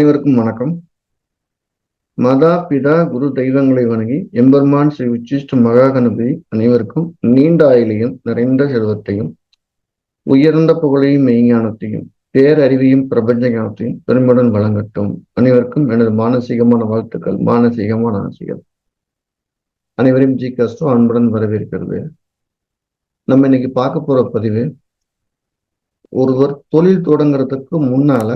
அனைவருக்கும் வணக்கம். மதா பிதா குரு தெய்வங்களை வணங்கி எம்பெருமான் ஸ்ரீ உச்சிஷ்ட மகாகணபதி அனைவருக்கும் நீண்ட ஆயிலையும் நிறைந்த செல்வத்தையும் உயர்ந்த புகழையும் மெய்ஞானத்தையும் பேரறிவையும் பிரபஞ்ச ஞானத்தையும் பெருமையுடன் வழங்கட்டும். அனைவருக்கும் எனது மானசீகமான வாழ்த்துக்கள் மானசீகமான ஆசைகள். அனைவரையும் ஜி கஸ்டோ அன்புடன் வரவேற்கிறது. நம்ம இன்னைக்கு பார்க்க போற பதிவு ஒருவர் தொழில் தொடங்குறதுக்கு முன்னால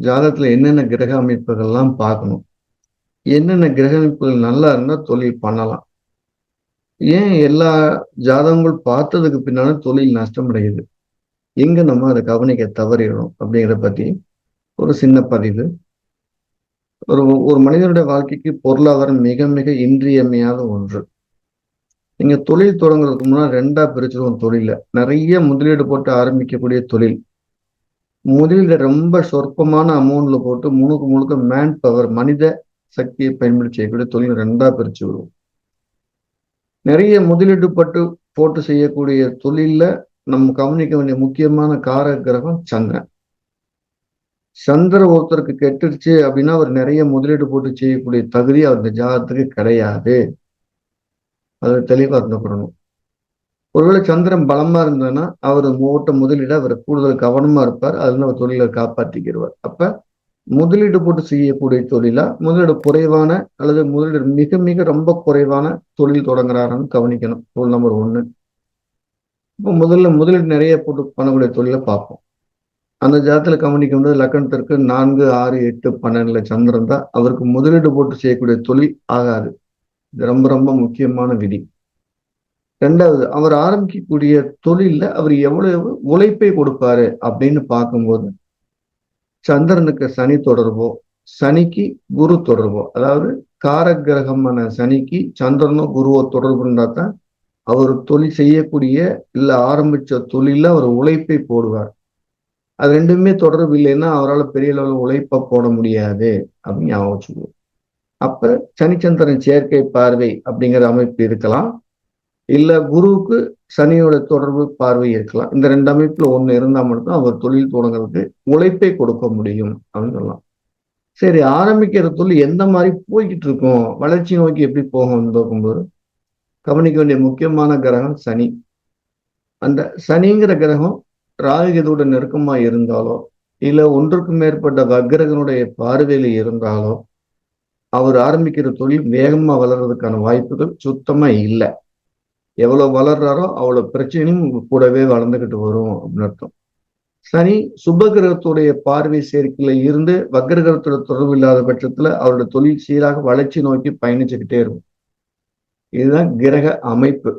ஜாதகத்துல என்னென்ன கிரக அமைப்புகள்லாம் பார்க்கணும். என்னென்ன கிரக அமைப்புகள் நல்லா இருந்தா தொழில் பண்ணலாம். ஏன் எல்லா ஜாதகங்கள் பார்த்ததுக்கு பின்னாலும் தொழில் நஷ்டமடையுது? எங்க நம்ம அதை கவனிக்க தவறிடணும் அப்படிங்கிறத பத்தி ஒரு சின்ன பதிவு. ஒரு ஒரு மனிதனுடைய வாழ்க்கைக்கு பொருளாதாரம் மிக மிக இன்றியமையாத ஒன்று. நீங்க தொழில் தொடங்குறதுக்கு முன்னாடி ரெண்டா பிரிச்சிருவோம் தொழில. நிறைய முதலீடு போட்டு ஆரம்பிக்கக்கூடிய தொழில். முதலீடு ரொம்ப சொற்பமான அமௌண்ட்ல போட்டு முழுக்க முழுக்க மேன் பவர் மனித சக்தியை பயன்படுத்தி செய்யக்கூடிய தொழில் ரெண்டா பிரிச்சு விடுவோம். நிறைய முதலீடு பட்டு போட்டு செய்யக்கூடிய தொழில்ல நம்ம கவனிக்க வேண்டிய முக்கியமான கார கிரகம் சந்திரன். சந்திர ஒருத்தருக்கு கெட்டுருச்சு அப்படின்னா அவர் நிறைய முதலீடு போட்டு செய்யக்கூடிய தகுதி அந்த ஜாதகத்துக்கு கிடையாது. அது தெளிவா இருந்துக்கணும் ஒருவேளை சந்திரன் பலமா இருந்ததுன்னா அவர் ஓட்ட முதலீடு அவர் கூடுதல் கவனமா இருப்பார். அதுல அவர் தொழிலை காப்பாற்றிக்கிடுவார் அப்ப முதலீடு போட்டு செய்யக்கூடிய தொழிலா முதலீடு குறைவான அல்லது முதலீடு மிக மிக ரொம்ப குறைவான தொழில் தொடங்குறாருன்னு கவனிக்கணும். தொழில் நம்பர் ஒண்ணு இப்போ முதல்ல முதலீடு நிறைய போட்டு பண்ணக்கூடிய தொழிலை பார்ப்போம். அந்த ஜாதத்துல கவனிக்கும் போது லக்கணத்திற்கு நான்கு ஆறு எட்டு பன்னெண்டுல சந்திரன் தான். அவருக்கு முதலீடு போட்டு செய்யக்கூடிய தொழில் ஆகாது. இது ரொம்ப ரொம்ப முக்கியமான விதி. ரெண்டாவது அவர் ஆரம்பிக்கக்கூடிய தொழில அவர் எவ்வளவு உழைப்பை கொடுப்பாரு அப்படின்னு பார்க்கும்போது சந்திரனுக்கு சனி தொடர்போ சனிக்கு குரு தொடர்போ அதாவது காரகிரகமான சனிக்கு சந்திரனோ குருவோ தொடர்பு தான் அவர் தொழில் செய்யக்கூடிய இல்ல ஆரம்பிச்ச தொழில அவர் உழைப்பை போடுவார். அது ரெண்டுமே தொடர்பு இல்லைன்னா அவரால் பெரிய அளவில் உழைப்பை போட முடியாது அப்படின்னு ஞாபகம் வச்சுக்குவோம் அப்ப சனிச்சந்திரன் சேர்க்கை பார்வை அப்படிங்கிற அமைப்பு இருக்கலாம். இல்ல குருவுக்கு சனியோட தொடர்பு பார்வை இருக்கலாம். இந்த ரெண்டு அமைப்புல ஒண்ணு இருந்தா மட்டும் அவர் தொழில் தொடங்குறதுக்கு உழைப்பை கொடுக்க முடியும் அப்படின்னு சொல்லலாம். சரி ஆரம்பிக்கிற தொழில் எந்த மாதிரி போய்கிட்டு இருக்கோம்? வளர்ச்சி நோக்கி எப்படி போகும்னு பார்க்கும்போது கவனிக்க வேண்டிய முக்கியமான கிரகம் சனி. அந்த சனிங்கிற கிரகம் ராகுகதோட நெருக்கமா இருந்தாலோ இல்ல ஒன்றுக்கும் மேற்பட்ட வக்கிரகனுடைய பார்வையில இருந்தாலோ அவர் ஆரம்பிக்கிற தொழில் வேகமா வளர்றதுக்கான வாய்ப்புகள் சுத்தமா இல்லை. எவ்வளவு வளர்றாரோ அவ்வளவு பிரச்சனையும் கூடவே வளர்ந்துகிட்டு வரும் அப்படின்னு அர்த்தம். சனி சுபகிரகத்துடைய பார்வை சேர்க்கையில இருந்து வக்ரகிரகத்தோட தொடர்பு இல்லாத பட்சத்துல அவரோட தொழில் சீராக வளர்ச்சி நோக்கி பயணிச்சுக்கிட்டே இருக்கும். இதுதான் கிரக அமைப்பு.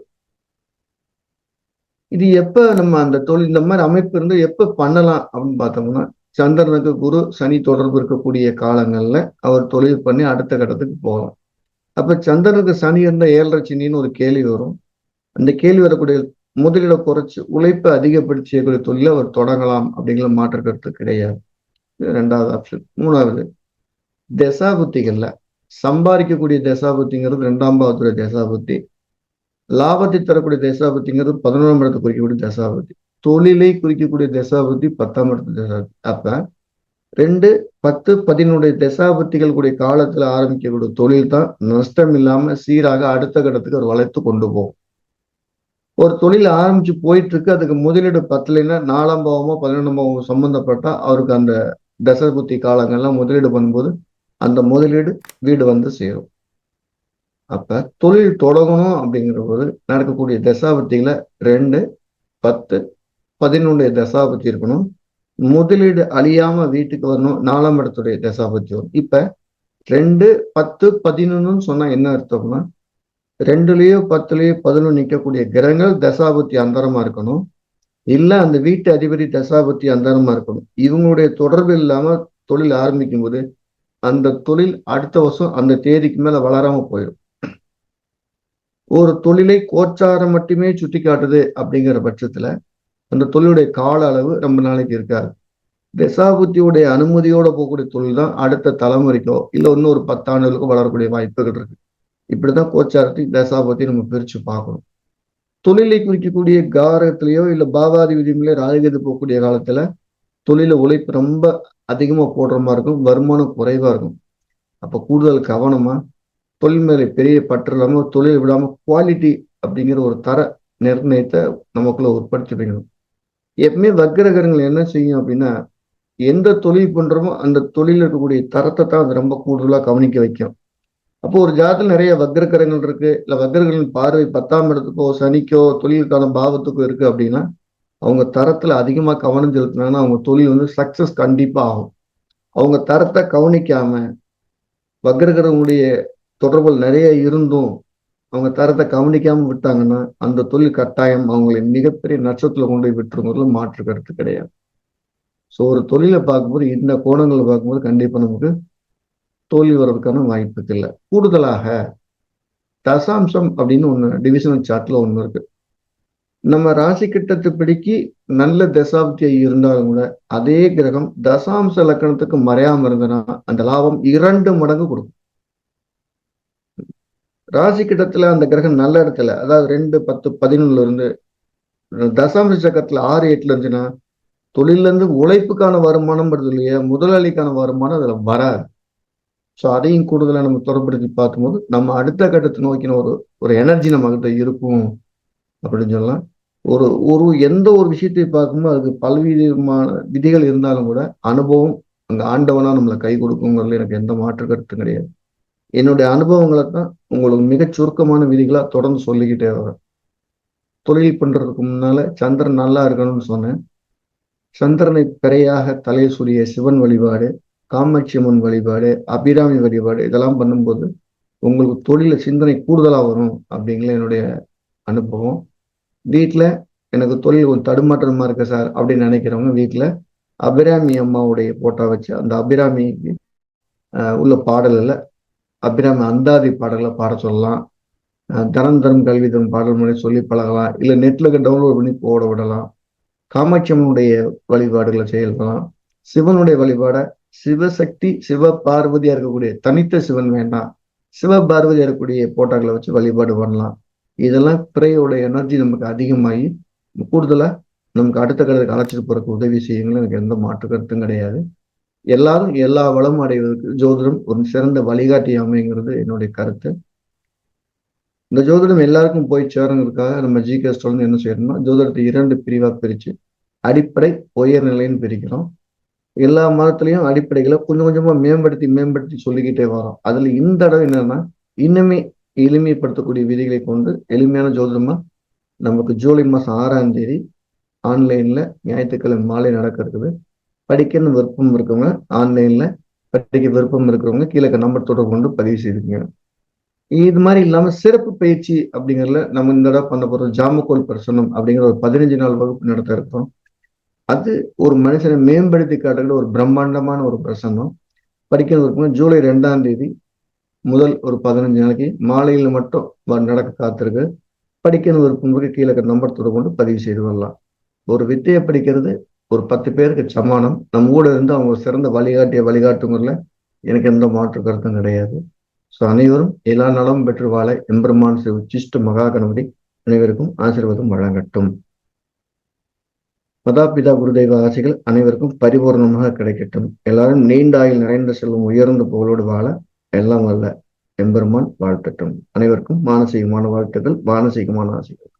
இது எப்ப நம்ம அந்த தொழில் இந்த மாதிரி அமைப்பு இருந்து எப்ப பண்ணலாம் அப்படின்னு பார்த்தோம்னா சந்திரனுக்கு குரு சனி தொடர்பு இருக்கக்கூடிய காலங்கள்ல அவர் தொழில் பண்ணி அடுத்த கட்டத்துக்கு போகலாம். அப்ப சந்திரனுக்கு சனி இருந்த ஏழரை சனின்னு ஒரு கேள்வி வரும். அந்த கேள்வி வரக்கூடிய முதலீட குறைச்சி உழைப்பை அதிகப்படுத்தி செய்யக்கூடிய தொழிலை அவர் தொடங்கலாம் அப்படிங்கிற மாற்ற கருத்து கிடையாது. ரெண்டாவது ஆப்ஷன் மூணாவது தசாபுத்திகள்ல சம்பாதிக்கக்கூடிய தசாபுத்திங்கிறது ரெண்டாம் பாவத்துடைய தசாபுத்தி. லாபத்தை தரக்கூடிய தசாபுத்திங்கிறது பதினொன்றாம் இடத்தை குறிக்கக்கூடிய தசாபுத்தி. தொழிலை குறிக்கக்கூடிய தசாபுத்தி பத்தாம் இடத்து தசாபுத்தி. அப்ப ரெண்டு பத்து பதினுடைய தசாபுத்திகள் கூடிய காலத்துல ஆரம்பிக்கக்கூடிய தொழில் தான் நஷ்டம் இல்லாம சீராக அடுத்த கட்டத்துக்கு அவர் வளைத்து கொண்டு போகும். ஒரு தொழில் ஆரம்பிச்சு போயிட்டு இருக்கு அதுக்கு முதலீடு பத்தலைன்னா நாலாம் பாவமோ பதினொன்றாம் பாவமோ சம்மந்தப்பட்டா அவருக்கு அந்த தசபுத்தி காலங்கள்லாம் முதலீடு பண்ணும்போது அந்த முதலீடு வீடு வந்து சேரும். அப்ப தொழில் தொடங்கணும் அப்படிங்கிற போது நடக்கக்கூடிய தசாபத்தியில ரெண்டு பத்து பதினொன்றுடைய தசாபத்தி இருக்கணும். முதலீடு அழியாம வீட்டுக்கு வரணும். நாலாம் இடத்துடைய தசாபத்தி வரும். இப்ப ரெண்டு பத்து பதினொன்னு சொன்னா என்ன அர்த்தம்னா ரெண்டுலயோ பத்துலயோ பதினொன்று நிற்கக்கூடிய கிரகங்கள் தசாபுத்தி அந்தரமா இருக்கணும். இல்ல அந்த வீட்டு அதிபதி தசாபுத்தி அந்தரமா இருக்கணும். இவங்களுடைய தொடர்பு இல்லாம தொழில் ஆரம்பிக்கும் போது அந்த தொழில் அடுத்த வருஷம் அந்த தேதிக்கு மேல வளராம போயிடும். ஒரு தொழிலை கோச்சாரம் மட்டுமே சுட்டி காட்டுது அப்படிங்கிற பட்சத்துல அந்த தொழிலுடைய கால அளவு ரொம்ப நாளைக்கு இருக்காது. தசாபுத்தியுடைய அனுமதியோட போகக்கூடிய தொழில் தான் அடுத்த தலைமுறைக்கோ இல்லை இன்னும் ஒரு பத்தாண்டுகளுக்கோ வளரக்கூடிய வாய்ப்புகள் இருக்கு. இப்படிதான் கோச்சாரத்தையும் தசாபத்தி நம்ம பிரிச்சு பார்க்கணும். தொழிலை குறிக்கக்கூடிய காரகத்திலேயோ இல்லை பாவாதி விதிமுறையில ராஜகதி போகக்கூடிய காலத்துல தொழில உழைப்பு ரொம்ப அதிகமா போடுற மாதிரி இருக்கும் வருமானம் குறைவா இருக்கும். அப்ப கூடுதல் கவனமா தொழில் மேலே பெரிய பற்று இல்லாம தொழில் விடாம குவாலிட்டி அப்படிங்கிற ஒரு தர நிர்ணயத்தை நமக்குள்ள உற்பத்தி வைக்கணும். எப்பவுமே வக்கிரகரங்கள் என்ன செய்யும் அப்படின்னா எந்த தொழில் பண்றோமோ அந்த தொழில் இருக்கக்கூடிய தரத்தை தான் அது ரொம்ப கூடுதலா கவனிக்க வைக்கும். அப்போ ஒரு ஜாதத்தில் நிறைய வக்ரகரங்கள் இருக்கு. இல்ல வக்ரர்களின் பார்வை பத்தாம் இடத்துக்கோ சனிக்கோ தொழிலுக்கான பாவத்துக்கோ இருக்கு அப்படின்னா அவங்க தரத்துல அதிகமா கவனம் செலுத்தினாங்கன்னா அவங்க தொழில் வந்து சக்சஸ் கண்டிப்பா ஆகும். அவங்க தரத்தை கவனிக்காம வக்ரகரங்களுடைய தொடர்புகள் நிறைய இருந்தும் அவங்க தரத்தை கவனிக்காம விட்டாங்கன்னா அந்த தொழில் கட்டாயம் அவங்களை மிகப்பெரிய நட்சத்திரத்துல கொண்டு போய் விட்டுருங்கிறதுல மாற்று கருத்து கிடையாது. ஸோ ஒரு தொழிலை பார்க்கும்போது இந்த கோணங்களை பார்க்கும்போது கண்டிப்பா நமக்கு தோல்வி வர்றதுக்கான வாய்ப்பு இல்லை கூடுதலாக தசாம்சம் அப்படின்னு ஒன்று டிவிஷனல் சார்ட்ல ஒன்று இருக்கு. நம்ம ராசி கிட்டத்து பிடிக்கி நல்ல தசாப்தியை இருந்தாலும் கூட அதே கிரகம் தசாம்ச லக்கணத்துக்கு மறையாம இருந்தனா அந்த லாபம் இரண்டு மடங்கு கொடுக்கும். ராசி கிட்டத்துல அந்த கிரகம் நல்ல இடத்துல அதாவது ரெண்டு பத்து பதினொன்னுல இருந்து தசாம்ச சக்கரத்துல ஆறு எட்டுல இருந்துச்சுன்னா தொழில இருந்து உழைப்புக்கான வருமானம் இல்லையா முதலாளிக்கான வருமானம் அதுல வராது. ஸோ அதையும் கூடுதலாக நம்ம தொடர்படுத்தி பார்க்கும்போது நம்ம அடுத்த கட்டத்தை நோக்கின ஒரு ஒரு எனர்ஜி நம்மகிட்ட இருக்கும் அப்படின்னு சொல்லலாம். ஒரு ஒரு எந்த ஒரு விஷயத்தை பார்க்கும்போது அதுக்கு பல்விதமான விதிகள் இருந்தாலும் கூட அனுபவம் அங்கே ஆண்டவனாக நம்மளை கை கொடுக்குங்கிறதுல எனக்கு எந்த மாற்று கருத்தும் கிடையாது. என்னுடைய அனுபவங்களை தான் உங்களுக்கு மிகச் சுருக்கமான விதிகளாக தொடர்ந்து சொல்லிக்கிட்டே வரேன் தொழில் பண்ணுறதுக்கு முன்னால் சந்திரன் நல்லா இருக்கணும்னு சொன்னேன். சந்திரனை பிறையாக தலையை சூரிய சிவன் வழிபாடு காமாட்சி அம்மன் வழிபாடு அபிராமி வழிபாடு இதெல்லாம் பண்ணும்போது உங்களுக்கு தொழில சிந்தனை கூடுதலாக வரும் அப்படிங்கிற என்னுடைய அனுபவம். வீட்டில் எனக்கு தொழில் கொஞ்சம் தடுமாற்றமாக இருக்கு சார் அப்படின்னு நினைக்கிறவங்க வீட்டில் அபிராமி அம்மாவுடைய போட்டோ வச்சு அந்த அபிராமிக்கு உள்ள பாடல்களில் அபிராமி அந்தாதி பாடல்களை பாட சொல்லலாம். தரம் தரம் கல்வி தரும் பாடல் முறை சொல்லி பழகலாம். இல்லை நெட்டில் டவுன்லோட் பண்ணி போட விடலாம். காமாட்சி அம்மனுடைய வழிபாடுகளை செய்யலாம். சிவனுடைய வழிபாடை சிவசக்தி சிவ பார்வதியா இருக்கக்கூடிய தனித்த சிவன் வேண்டாம் சிவ பார்வதியா இருக்கக்கூடிய போட்டாக்களை வச்சு வழிபாடு பண்ணலாம். இதெல்லாம் பிறையோட எனர்ஜி நமக்கு அதிகமாகி கூடுதலா நமக்கு அடுத்த கடலுக்கு அழைச்சிட்டு போறதுக்கு உதவி செய்யுங்களா எனக்கு எந்த மாற்று கருத்தும் கிடையாது. எல்லாரும் எல்லா வளமும் அடைவதற்கு ஜோதிடம் ஒரு சிறந்த வழிகாட்டி அமைங்கிறது என்னுடைய கருத்து. இந்த ஜோதிடம் எல்லாருக்கும் போய் சேருங்கிறதுக்காக நம்ம ஜி தொடர்ந்து என்ன செய்யணும்னா ஜோதிடத்தை இரண்டு பிரிவாக பிரிச்சு அடிப்படை உயர்நிலைன்னு பிரிக்கிறோம். எல்லா மதத்திலையும் அடிப்படைகளை கொஞ்சம் கொஞ்சமா மேம்படுத்தி மேம்படுத்தி சொல்லிக்கிட்டே வரோம். அதுல இந்த தடவை என்னன்னா இன்னுமே எளிமைப்படுத்தக்கூடிய விதிகளை கொண்டு எளிமையான ஜோதிடமா நமக்கு ஜூலை மாசம் ஆறாம் தேதி ஆன்லைன்ல ஞாயிற்றுக்கிழமை மாலை நடக்க இருக்குது விருப்பம் இருக்கவங்க ஆன்லைன்ல படிக்க விருப்பம் இருக்கிறவங்க கீழே நம்பர் தொடர்பு கொண்டு பதிவு செய்துங்க இது மாதிரி இல்லாம சிறப்பு பயிற்சி அப்படிங்கிறதுல நம்ம இந்த தடவை பண்ண போறோம் ஜாமக்கோல் பிரசனம் அப்படிங்கிற ஒரு பதினஞ்சு நாள் வகுப்பு நடத்த இருக்கோம் அது ஒரு மனுஷனை மேம்படுத்தி காட்டுகிற ஒரு பிரம்மாண்டமான ஒரு பிரசங்கம். படிக்கிறது ஜூலை ரெண்டாம் தேதி முதல் ஒரு பதினஞ்சு நாளைக்கு மாலையில் மட்டும் நடக்க காத்திருக்கு. படிக்கணும் விருப்பம் கீழே நம்பர் தொடர்பு கொண்டு பதிவு செய்து வரலாம் ஒரு வித்தையை படிக்கிறது ஒரு பத்து பேருக்கு சமானம். நம்ம கூட இருந்து அவங்க சிறந்த வழிகாட்டிய வழிகாட்டுங்கிறதுல எனக்கு எந்த மாற்று கருத்தும் கிடையாது. ஸோ அனைவரும் எல்லா நலமும் பெற்று வாழ எம்பெருமான் ஸ்ரீ உச்சிஷ்ட மகா கணபதி அனைவருக்கும் ஆசீர்வாதம் வழங்கட்டும். மதாபிதா குருதெய்வ ஆசைகள் அனைவருக்கும் பரிபூர்ணமாக கிடைக்கட்டும். எல்லாரும் நீண்ட ஆயில் நிறைந்த செல்வம் உயர்ந்த புகழோடு வாழ எல்லாம் வல்ல. எம்பெருமான் வாழ்த்தட்டும். அனைவருக்கும் மானசீகமான வாழ்த்துக்கள் மானசீகமான ஆசைகள்.